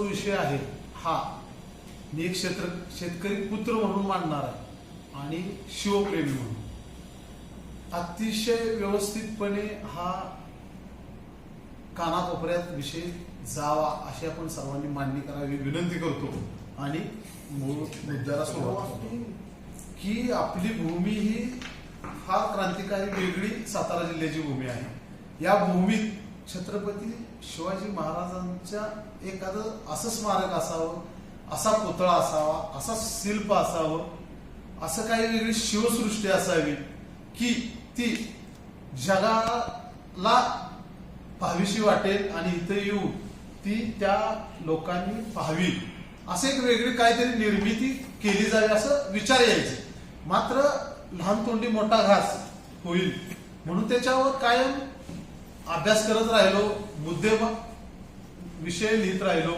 जो विषय आहे हा मी एक क्षेत्र शेतकरी पुत्र म्हणून मानणार आहे आणि शिवप्रेमी म्हणून. अतिशय व्यवस्थितपणे हा कानाकोपऱ्यात विषय जावा अशी आपण सर्वांनी मान्य करावी विनंती करतो आणि मूळ मुद्द्याला सुरुवात की आपली भूमी ही फार क्रांतिकारी वेगळी सातारा जिल्ह्याची भूमी आहे. या भूमीत छत्रपती शिवाजी महाराजांच्या एखादं असं स्मारक असावं असा पुतळा असावा असा शिल्प असावं असं काही वेगळी शिवसृष्टी असावी की ती जगाला पाहावीशी वाटेल आणि इथं येऊन ती त्या लोकांनी पाहावी. असं एक वेगळी काहीतरी निर्मिती केली जावी असं विचार यायचे. मात्र लहान तोंडी मोठा घास होईल. म्हणून त्याच्यावर कायम अभ्यास करत राहिलो मुद्दे विषय लिहित राहिलो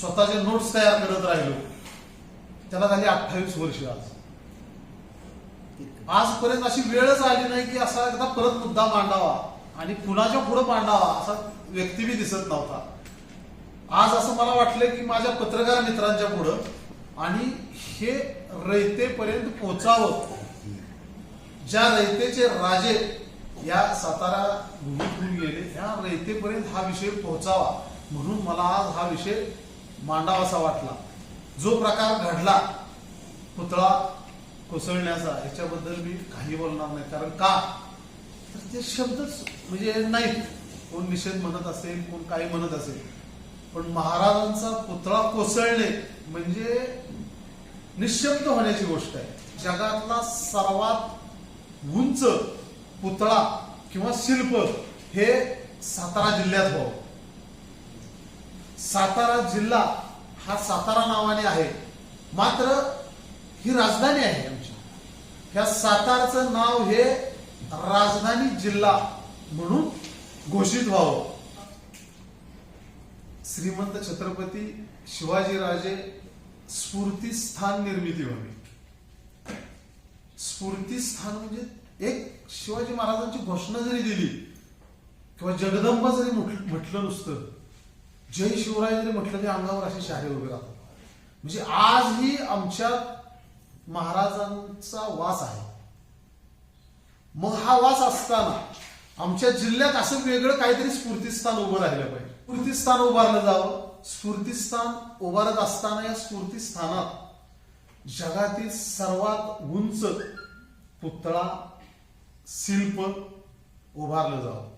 स्वतःचे नोट्स तयार करत राहिलो. त्याला झाली अठ्ठावीस वर्ष आज. आजपर्यंत अशी वेळच आली नाही की असा एकदा परत मुद्दा मांडावा आणि कुणाच्या पुढे मांडावा असा व्यक्ती बी दिसत नव्हता. आज असं मला वाटलं की माझ्या पत्रकार मित्रांच्या पुढं आणि हे रयतेपर्यंत पोहोचावं. ज्या रयतेचे राजे या सातारा भूमीतून गेले ह्या रयतेपर्यंत हा विषय पोहोचावा म्हणून मला आज हा विषय मांडावासा वाटला. जो प्रकार घडला पुतळा कोसळण्याचा याच्याबद्दल मी काही बोलणार नाही. कारण का? तर ते शब्दच म्हणजे नाहीत कोण निषेध म्हणत असेल कोण काही म्हणत असेल. पण महाराजांचा पुतळा कोसळणे म्हणजे निशब्द होण्याची गोष्ट आहे. जगातला सर्वात उंच पुतळा किंवा शिल्प हे सातारा जिल्ह्यात व्हावं. सातारा जिल्हा हा सातारा नावाने आहे. मात्र ही राजधानी आहे आमची. ह्या सातारचं नाव हे राजधानी जिल्हा म्हणून घोषित व्हावं. श्रीमंत छत्रपती शिवाजीराजे स्फूर्तीस्थान निर्मिती व्हावी. स्फूर्तीस्थान म्हणजे एक शिवाजी महाराजांची घोषणा जरी दिली किंवा जगदंबा जरी म्हटलं नुसतं जय शिवराय जरी म्हटलं की अंगावर असे शहारे उभे राहतात. म्हणजे आजही आमच्या महाराजांचा वास आहे. मग हा वास असताना आमच्या जिल्ह्यात असं वेगळं काहीतरी स्फूर्तीस्थान उभं राहिलं पाहिजे. स्फूर्तीस्थान उभारलं जावं. स्फूर्तीस्थान उभारत असताना या स्फूर्तीस्थानात जगातील सर्वात उंच पुतळा शिल्प उभारलं जावं.